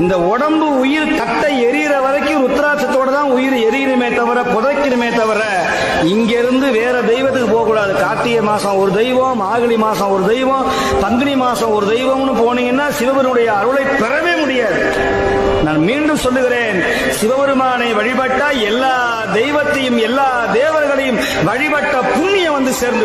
இந்த உடம்பு உயிர் கட்டை எரியற வரைக்கும் ருத்ராட்சத்தோட தான் உயிர் எரியணுமே தவிர புதைக்கணுமே தவிர இங்கிருந்து வேற தெய்வத்துக்கு போகக்கூடாது. கார்த்திகை மாசம் ஒரு தெய்வம் ஆகலி மாசம் ஒரு தெய்வம் பங்குனி மாசம் ஒரு தெய்வம்னு போனீங்கன்னா சிவபெருடைய அருளை பெறவே முடியாது. நான் மீண்டும் சொல்லுகிறேன் சிவபெருமானை வழிபட்டா எல்லா தெய்வத்தையும் எல்லா தேவர்களையும் வழிபட்ட புண்ணியம் வந்து சேர்ந்து